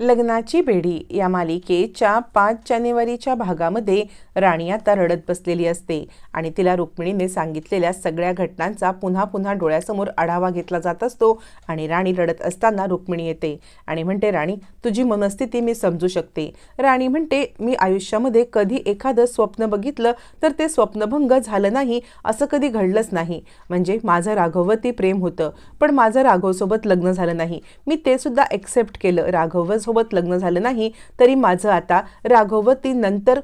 लग्नाची बेडी या मालिकेच्या पाच जानेवारीच्या भागामध्ये राणी आता रडत बसलेली असते आणि तिला रुक्मिणीने सांगितलेल्या सगळ्या घटनांचा पुन्हा पुन्हा डोळ्यासमोर आढावा घेतला जात असतो आणि राणी रडत असताना रुक्मिणी येते आणि म्हणते राणी तुझी मनस्थिती मी समजू शकते. राणी म्हणते मी आयुष्यामध्ये कधी एखादं स्वप्न बघितलं तर ते स्वप्नभंग झालं नाही असं कधी घडलंच नाही. म्हणजे माझं राघववरती प्रेम होतं पण माझं राघवसोबत लग्न झालं नाही. मी ते सुद्धा एक्सेप्ट केलं. राघव सोबत लग्न झालं नाही तरी माझं आता राघवती नंतर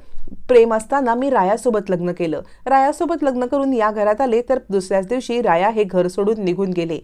प्रेम असताना मी रायासोबत लग्न केलं. रायासोबत लग्न करून या घरात आले तर दुसऱ्याच दिवशी राया हे घर सोडून निघून गेले.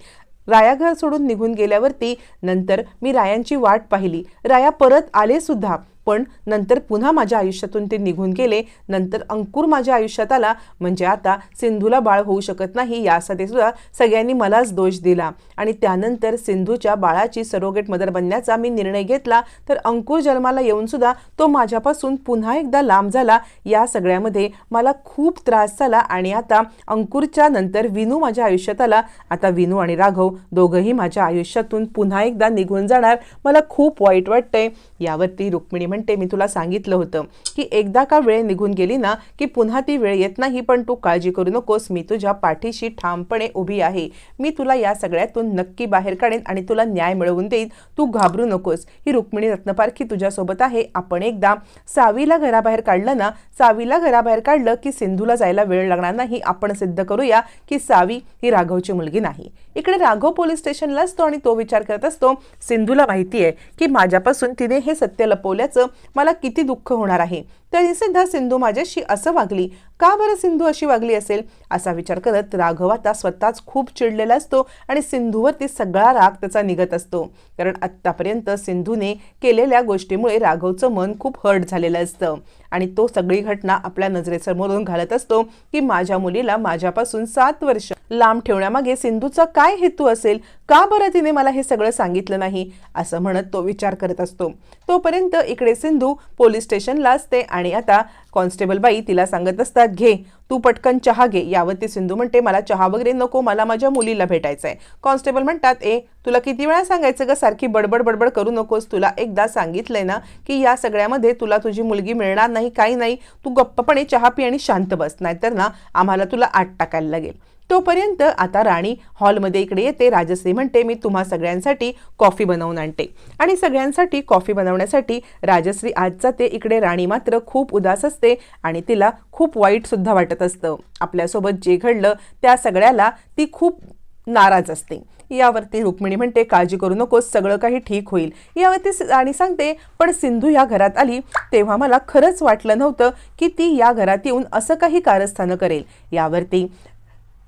राया घर सोडून निघून गेल्यावरती नंतर मी रायांची वाट पाहिली. राया परत आले सुद्धा पण नंतर पुन्हा माझ्या आयुष्यातून ते निघून गेले. नंतर अंकुर माझ्या आयुष्यात आला. म्हणजे आता सिंधूला बाळ होऊ शकत नाही यासाठी सुद्धा सगळ्यांनी मलाच दोष दिला. आणि त्यानंतर सिंधूच्या बाळाची सरोगेट मदर बनण्याचा मी निर्णय घेतला. तर अंकुर जन्माला येऊन सुद्धा तो माझ्यापासून पुन्हा एकदा लांब झाला. या सगळ्यामध्ये मला खूप त्रास झाला. आणि आता अंकुरच्या नंतर विनू माझ्या आयुष्यात आला. आता विनू आणि राघव दोघंही माझ्या आयुष्यातून पुन्हा एकदा निघून जाणार. मला खूप वाईट वाटतंय. यावरती रुक्मिणी म्हणते मी तुला सांगितलं होतं की एकदा का वेळ निघून गेली ना की पुन्हा ती वेळ येत नाही पण तू काळजी करू नकोस. मी तुझ्या पाठीशी ठामपणे उभी आहे. मी तुला या सगळ्यातून नक्की बाहेर काढेन आणि तुला न्याय मिळवून देईन. तू घाबरू नकोस. ही रुक्मिणी रत्नपारखी तुझ्यासोबत आहे. आपण एकदा सावीला घराबाहेर काढलं ना सावीला घराबाहेर काढलं की सिंधूला जायला वेळ लागणार नाही. आपण सिद्ध करूया की सावी ही राघवची मुलगी नाही. इकडे राघव पोलीस स्टेशनला असतो आणि तो विचार करत असतो. सिंधूला माहिती आहे की माझ्यापासून तिने हे सत्य लपवल्याचं मला किती दुःख होणार आहे? तरी सुद्धा सिंधू माझ्याशी असं वागली. का बरं सिंधू अशी वागली असेल? असा विचार करत राघव आता स्वतःच खूप चिडलेला असतो आणि सिंधूवरती सगळा राग त्याचा निघत असतो. कारण आत्तापर्यंत सिंधूने केलेल्या गोष्टीमुळे राघवचं मन खूप हर्ट झालेलं असतं. आणि तो सगळी घटना आपल्या नजरेसमोरून घालत असतो की माझ्या मुलीला माझ्यापासून सात वर्ष. लांब ठेवण्यामागे सिंधूचा काय हेतू असेल? का बरं तिने मला हे सगळं सांगितलं नाही? असं म्हणत तो विचार करत असतो. तोपर्यंत इकडे सिंधू पोलीस स्टेशनला असते आणि आणि आता कॉन्स्टेबल बाई तिला सांगत असतात घे तू पटकन चहा घे. यावरती सिंधू म्हणते मला चहा वगैरे नको मला माझ्या मुलीला भेटायचं आहे कॉन्स्टेबल म्हणतात ए तुला किती वेळा सांगायचं ग सारखी बडबड बडबड करू नकोस. तुला एकदा सांगितलंय ना की या सगळ्यामध्ये तुला तुझी मुलगी मिळणार नाही काही नाही. तू गप्पपणे चहा पी आणि शांत बस नाहीतर ना आम्हाला तुला आठ टाकायला लागेल. तोपर्यंत आता राणी हॉलमध्ये इकडे येते. राजश्री म्हणते मी तुम्हा सगळ्यांसाठी कॉफी बनवून आणते. आणि सगळ्यांसाठी कॉफी बनवण्यासाठी राजश्री आज जाते इकडे राणी मात्र खूप उदास असते आणि तिला खूप वाईटसुद्धा वाटत असतं. आपल्यासोबत जे घडलं त्या सगळ्याला ती खूप नाराज असते. यावरती रुक्मिणी म्हणते काळजी करू नकोस सगळं काही ठीक होईल. यावरती राणी सांगते पण सिंधू या घरात आली तेव्हा मला खरंच वाटलं नव्हतं की ती या घरात येऊन असं काही कारस्थानं करेल. यावरती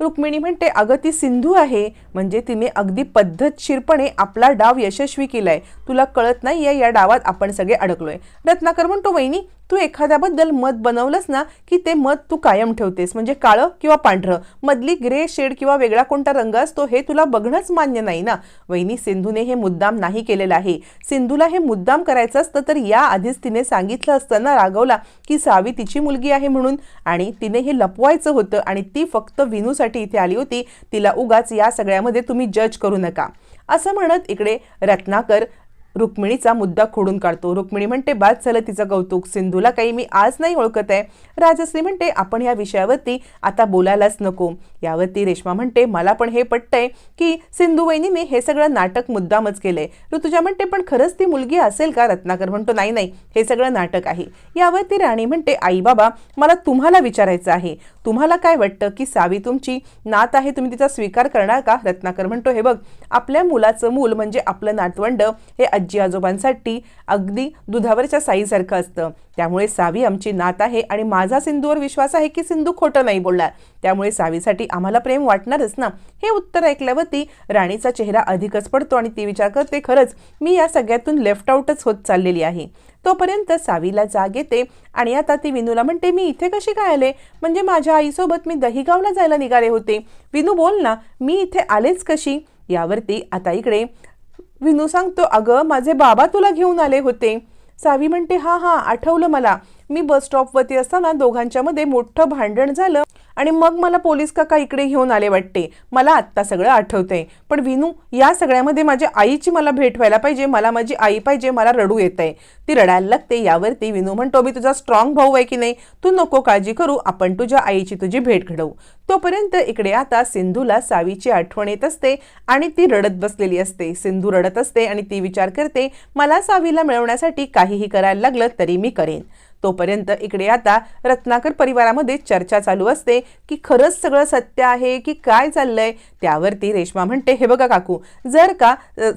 रुक्मिणी म्हणते अगं ती सिंधू आहे. म्हणजे तिने अगदी पद्धतशीरपणे आपला डाव यशस्वी केलाय. तुला कळत नाहीये या डावात आपण सगळे अडकलोय. रत्नाकर म्हणतो वहिनी तू एखाद्याबद्दल मत बनवलंस ना की ते मत तू कायम ठेवतेस म्हणजे काळं किंवा पांढरं. मधली ग्रे शेड किंवा वेगळा कोणता रंग असतो हे तुला बघणंच मान्य नाही ना. वहिनी सिंधूने हे मुद्दाम नाही केलेलं आहे. सिंधूला हे मुद्दाम करायचं असतं तर या आधीच तिने सांगितलं असताना रागवला की सावी तिची मुलगी आहे म्हणून. आणि तिने हे लपवायचं होतं आणि ती फक्त विनूसाठी इथे आली होती. तिला उगाच या सगळ्यामध्ये तुम्ही जज करू नका. असं म्हणत इकडे रत्नाकर रुक्मिणीचा मुद्दा खोडून काढतो. रुक्मिणी म्हणते बाद झालं तिचं कौतुक. सिंधूला काही मी आज नाही ओळखत आहे. राजश्री म्हणते आपण या विषयावरती आता बोलायलाच नको. यावरती रेश्मा म्हणते मला पण हे पटतंय की सिंधू वहिनीने हे सगळं नाटक मुद्दामच केलंय. ऋतुजा म्हणते पण खरंच ती मुलगी असेल का? रत्नाकर म्हणतो नाही नाही. हे सगळं नाटक आहे. यावरती राणी म्हणते आई बाबा मला तुम्हाला विचारायचं आहे. तुम्हाला काय वाटतं की सावी तुमची नात आहे? तुम्ही तिचा स्वीकार करणार का? रत्नाकर म्हणतो हे बघ आपल्या मुलाचं मूल म्हणजे आपलं नातवंड हे आजी आजोबांसाठी अगदी दुधावरच्या साईसारखं असतं. त्यामुळे सावी आमची नात आहे आणि माझा सिंधूवर विश्वास आहे की सिंधू खोटं नाही बोलणार. त्यामुळे सावीसाठी आम्हाला प्रेम वाटणारच ना? हे उत्तर ऐकल्यावरती राणीचा चेहरा अधिकच पडतो आणि ती विचार करते खरंच मी या सगळ्यातून लेफ्ट आउटच होत चाललेली आहे. तोपर्यंत सावीला जाग येते आणि आता ती विनूला म्हणते मी इथे कशी काय आले? म्हणजे माझ्या आईसोबत मी दहीगावला जायला निघाले होते. विनू बोल ना मी इथे आलेच कशी? यावरती आता इकडे विनू सांगतो अगं माझे बाबा तुला घेऊन आले होते. सावी म्हणते हा हा आठवलं मला. मी बस स्टॉपवरती असताना दोघांच्या मध्ये मोठं भांडण झालं. आणि मग मला पोलीस काका इकडे घेऊन आले वाटते. मला आत्ता सगळं आठवतंय. पण विनू या सगळ्यामध्ये माझ्या आईची मला भेट व्हायला पाहिजे मला माझी आई पाहिजे मला रडू येत आहे ती रडायला लागते यावरती विनू म्हणतो मी तुझा स्ट्रॉंग भाऊ आहे की नाही? तू नको काळजी करू आपण तुझ्या आईची तुझी भेट घडवू. तोपर्यंत इकडे आता सिंधूला सावीची आठवण येत असते आणि ती रडत बसलेली असते. सिंधू रडत असते आणि ती विचार करते मला सावीला मिळवण्यासाठी काहीही करायला लागलं तरी मी करेन. तोपर्यंत इकडे आता रत्नाकर परिवारामध्ये चर्चा चालू असते की खरंच सगळं सत्य आहे की काय चाललंय? त्यावरती रेश्मा म्हणते हे बघा काकू जर का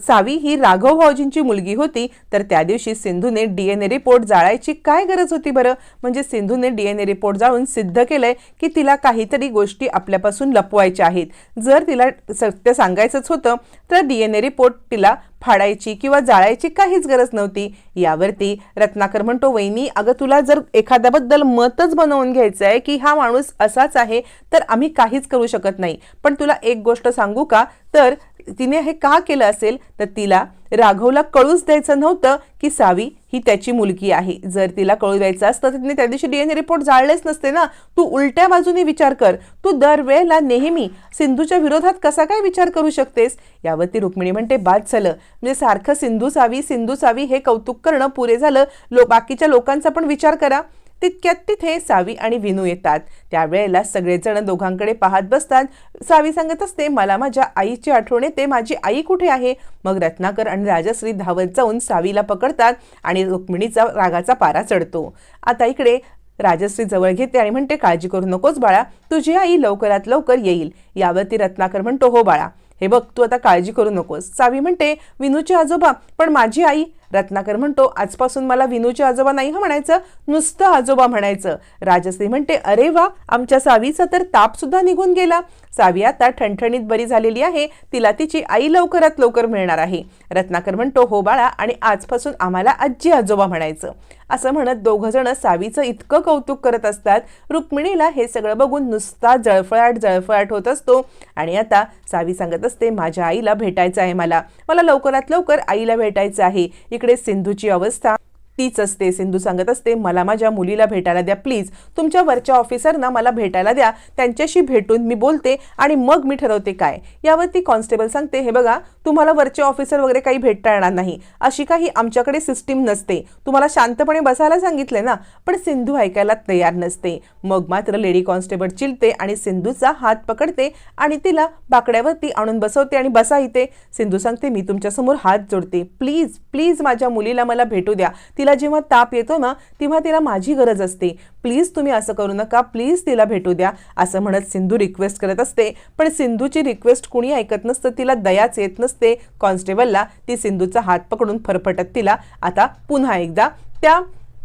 सावी ही राघव भाऊजींची मुलगी होती तर त्या दिवशी सिंधूने डी एन ए रिपोर्ट जाळायची काय गरज होती बरं? म्हणजे सिंधूने डी एन ए रिपोर्ट जाळून सिद्ध केलंय की तिला काहीतरी गोष्टी आपल्यापासून लपवायच्या आहेत. जर तिला सत्य सांगायचंच होतं तर डी एन ए रिपोर्ट तिला फाडायची किंवा जाळायची काहीच गरज नव्हती. यावरती रत्नाकर म्हणतो वहिनी अगं तुला जर एखाद्याबद्दल मतच बनवून घ्यायचं आहे की हा माणूस असाच आहे तर आम्ही काहीच करू शकत नाही. पण तुला एक गोष्ट सांगू का? तर तिने हे का केलं असेल? तर तिला राघवला कळूच द्यायचं नव्हतं की सावी ही त्याची मुलगी आहे. जर तिला कळू द्यायचं असतं तर तिने त्या दिवशी डीएनए रिपोर्ट जाळलेच नसते ना. तू उलट्या बाजूने विचार कर. तू दरवेळेला नेहमी सिंधूच्या विरोधात कसा काय विचार करू शकतेस? यावरती रुक्मिणी म्हणते बाद झालं. म्हणजे सारखं सिंधू सावी सिंधू सावी हे कौतुक करणं पुरे झालं. लो बाकीच्या लोकांचा पण विचार करा. तितक्यात तिथे सावी आणि विनू येतात. त्यावेळेला सगळेजण दोघांकडे पाहत बसतात. सावी सांगत असते मला माझ्या आईची आठवण येते. माझी आई कुठे आहे? मग रत्नाकर आणि राजश्री धावत जाऊन सावीला पकडतात आणि रुक्मिणीचा रागाचा पारा चढतो. आता इकडे. राजश्री जवळ घेते आणि म्हणते काळजी करू नकोस बाळा. तुझी आई लवकरात लवकर येईल. यावरती रत्नाकर म्हणतो हो बाळा. हे बघ तू आता काळजी करू नकोस. सावी म्हणते विनूचे आजोबा पण माझी आई रत्नाकर म्हणतो आजपासून मला विनूचे आजोबा नाही हं म्हणायचं नुसतं आजोबा म्हणायचं. राजश्री म्हणते अरे वा आमच्या सावीचा तर ताप सुद्धा निघून गेला. सावी आता ठणठणीत बरी झालेली आहे तिला तिची आई लवकरात लवकर मिळणार आहे. रत्नाकर म्हणतो हो बाळा आणि आजपासून आम्हाला आजी आजोबा म्हणायचं. असं म्हणत दोघंजणं सावीचं इतकं कौतुक करत असतात रुक्मिणीला हे सगळं बघून नुसता जळफळाट जळफळाट होत असतो. आणि आता सावी सांगत असते माझ्या आईला भेटायचं आहे मला. मला लवकरात लवकर आईला भेटायचं आहे. इकडे सिंधूची अवस्था तीच असते सिंधू सांगत असते मला माझ्या मुलीला भेटायला द्या प्लीज. तुमच्या वरच्या ऑफिसरना मला भेटायला द्या. त्यांच्याशी भेटून मी बोलते आणि मग मी ठरवते काय. यावरती कॉन्स्टेबल सांगते हे बघा तुम्हाला वरचे ऑफिसर वगैरे काही भेटता येणार नाही. अशी काही आमच्याकडे सिस्टीम नसते. तुम्हाला शांतपणे बसायला सांगितले ना पण सिंधू ऐकायला तयार नसते. मग मात्र लेडी कॉन्स्टेबल चिलते आणि सिंधूचा हात पकडते आणि तिला बाकड्यावरती आणून बसवते आणि बसा इथे सिंधू सांगते मी तुमच्यासमोर हात जोडते. प्लीज प्लीज माझ्या मुलीला मला भेटू द्या. तिला जेव्हा ताप येतो ना तेव्हा तिला माझी गरज असते. प्लीज तुम्ही असं करू नका प्लीज तिला भेटू द्या. असं म्हणत सिंधू रिक्वेस्ट करत असते. पण सिंधूची रिक्वेस्ट कुणी ऐकत नसतं तिला दयाच येत नसते. कॉन्स्टेबलला ती सिंधूचा हात पकडून फरफटत तिला. आता पुन्हा एकदा त्या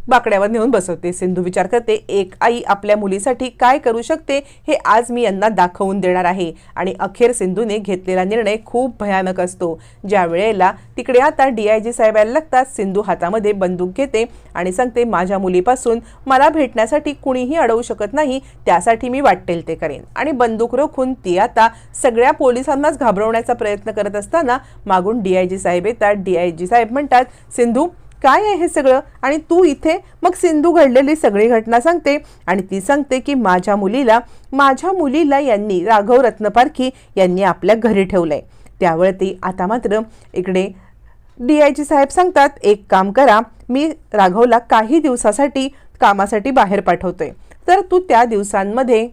बाकड्यावर नेऊन बसवते. सिंधू विचार करते एक आई आपल्या मुलीसाठी काय करू शकते हे आज मी यांना दाखवून देणार आहे. आणि अखेर सिंधूने घेतलेला निर्णय खूप भयानक असतो. ज्या वेळेला तिकडे आता डी आय जी साहेब यायला लागतात सिंधू हातामध्ये बंदूक घेते आणि सांगते माझ्या मुलीपासून मला भेटण्यासाठी कुणीही अडवू शकत नाही त्यासाठी मी वाटेल ते करेन. आणि बंदूक रोखून ती आता सगळ्या पोलिसांनाच घाबरवण्याचा प्रयत्न करत असताना मागून डी आय जी साहेब येतात. डी आय जी साहेब म्हणतात सिंधू काय आहे हे सगळं? आणि तू इथे मग सिंधू घडलेली सगळी घटना सांगते. आणि ती सांगते की माझ्या मुलीला माझ्या मुलीला यांनी राघव रत्नपारखी यांनी आपल्या घरी ठेवलं आहे ठेवलंय त्यावरती आता मात्र इकडे डी आय जी साहेब सांगतात एक काम करा मी राघवला काही दिवसासाठी कामासाठी बाहेर पाठवतोय. तर तू त्या दिवसांमध्ये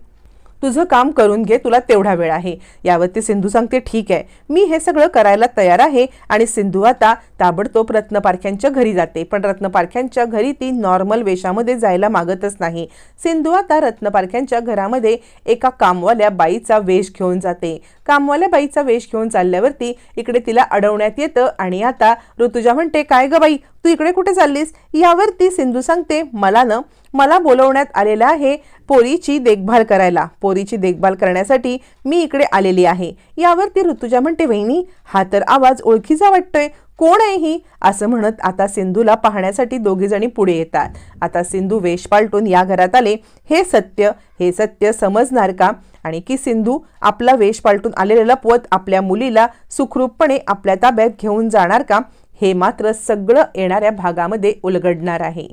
तुझं काम करून घे तुला तेवढा वेळ आहे. यावरती सिंधू सांगते ठीक आहे मी हे सगळं करायला तयार आहे आणि सिंधू आता ताबडतोब रत्नपारख्यांच्या घरी जाते. पण रत्नपारख्यांच्या घरी ती नॉर्मल वेशामध्ये जायला मागतच नाही. सिंधू आता रत्नपारख्यांच्या घरामध्ये एका कामवाल्या बाईचा वेश घेऊन जाते. कामवाल्या बाईचा वेश घेऊन चालल्यावरती इकडे तिला अडवण्यात येतं आणि आता ऋतुजा म्हणते काय ग बाई तू इकडे कुठे चाललीस? यावरती सिंधू सांगते मला न मला बोलवण्यात आलेलं आहे पोरीची देखभाल करायला. पोरीची देखभाल करण्यासाठी मी इकडे आलेली आहे. यावरती ऋतुजा म्हणते वहिनी हा तर आवाज ओळखीचा वाटतोय. कोण आहे ही? असं म्हणत आता सिंधूला पाहण्यासाठी दोघीजणी पुढे येतात. आता सिंधू वेश पालटून या घरात आले. हे सत्य हे सत्य समजणार का? आणि की सिंधू आपला वेश पालटून आलेला लपवत आपल्या मुलीला सुखरूपपणे आपल्या ताब्यात घेऊन जाणार का? हे मात्र सगळं येणाऱ्या भागामध्ये उलगडणार आहे.